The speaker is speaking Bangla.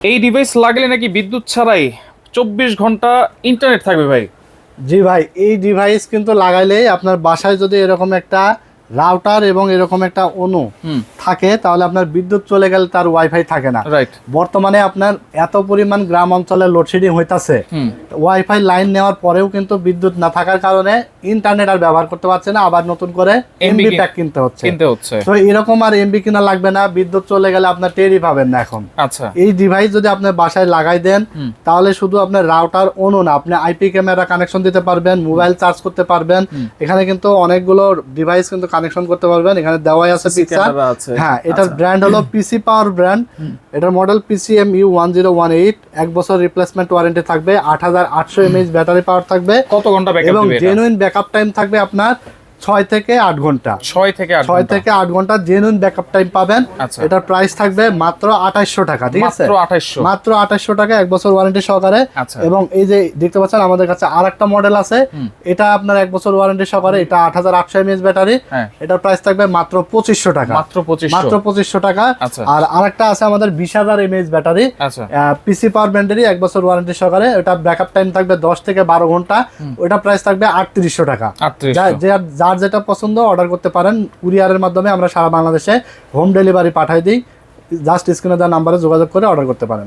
এই ডিভাইস লাগলে নাকি বিদ্যুৎ ছাড়াই চব্বিশ ঘণ্টা ইন্টারনেট থাকবে ভাই। জি ভাই, এই ডিভাইস কিন্তু লাগাইলেই আপনার বাসায় যদি এরকম একটা রাউটার এবং এরকম একটা অনু থাকে তাহলে আপনার বিদ্যুৎ চলে গেলে তার ওয়াইফাই থাকে না। রাইট বর্তমানে আপনার এত পরিমাণ গ্রাম অঞ্চলে লোডশেডিং হইতাছে ওয়াইফাই লাইন নেওয়ার পরেও কিন্তু বিদ্যুৎ না থাকার কারণে ইন্টারনেট আর ব্যবহার করতে পারছে না আবার নতুন করে এমবি প্যাক কিনতে হচ্ছে। কিনতে হচ্ছে। তো এরকম আর এমবি কিনা লাগবে না বিদ্যুৎ চলে গেলে আপনার টেরই পাবেন না এখন। আচ্ছা। এই ডিভাইস যদি আপনার বাসায় লাগাই দেন তাহলে শুধু আপনার রাউটার অনু না আপনি আইপি ক্যামেরা কানেকশন দিতে পারবেন মোবাইল চার্জ করতে পারবেন। এখানে কিন্তু অনেকগুলো ডিভাইস কিন্তু কানেকশন করতে পারবেন। এখানে দেওয়াই আছে পিক্সার হ্যাঁ এটার ব্র্যান্ড হলো পিসি পাওয়ার ব্র্যান্ড এটার model PCM U one zero one eight এক বছর রিপ্লেসমেন্ট ওয়ারেন্টি থাকবে। আট হাজার আটশো এমএইচ ব্যাটারি পাওয়ার থাকবে। কত ঘণ্টা এবং জেনুইন ব্যাকআপ টাইম থাকবে আপনার ছয় থেকে আট ঘণ্টা। ছয় থেকে ছয় থেকে আট ঘণ্টা জেনুইন ব্যাকআপ টাইম পাবেন। আচ্ছা। এটার প্রাইস থাকবে মাত্র আঠাইশশো টাকা ঠিক আছে? মাত্র আঠাইশশো। টাকা এক বছর ওয়ারেন্টি সহকারে। আচ্ছা। এবং এই যে দেখতে পাচ্ছেন আমাদের কাছে আর একটা মডেল আছে এটা আপনার এক বছর ওয়ারেন্টি সহকারে এটা আট হাজার আটশো এমএএচ ব্যাটারি এটার প্রাইস থাকবে মাত্র পঁচিশশো টাকা। মাত্র পঁচিশশো। মাত্র পঁচিশশো টাকা। আচ্ছা। আর আরেকটা আছে আমাদের বিশ হাজার এমএএচ ব্যাটারি পিসি পাওয়ার ব্যান্ডেরই এক বছর ওয়ারেন্টি সহকারে। ওটা ব্যাকআপ টাইম থাকবে দশ থেকে বারো ঘণ্টা। ওটা প্রাইস থাকবে আটত্রিশশো টাকা। যা- যার যেটা পছন্দ অর্ডার করতে পারেন। কুরিয়ারের মাধ্যমে আমরা সারা বাংলাদেশে হোম ডেলিভারি পাঠাই দিই। জাস্ট স্ক্রিনে দেওয়া নাম্বারে যোগাযোগ করে অর্ডার করতে পারেন।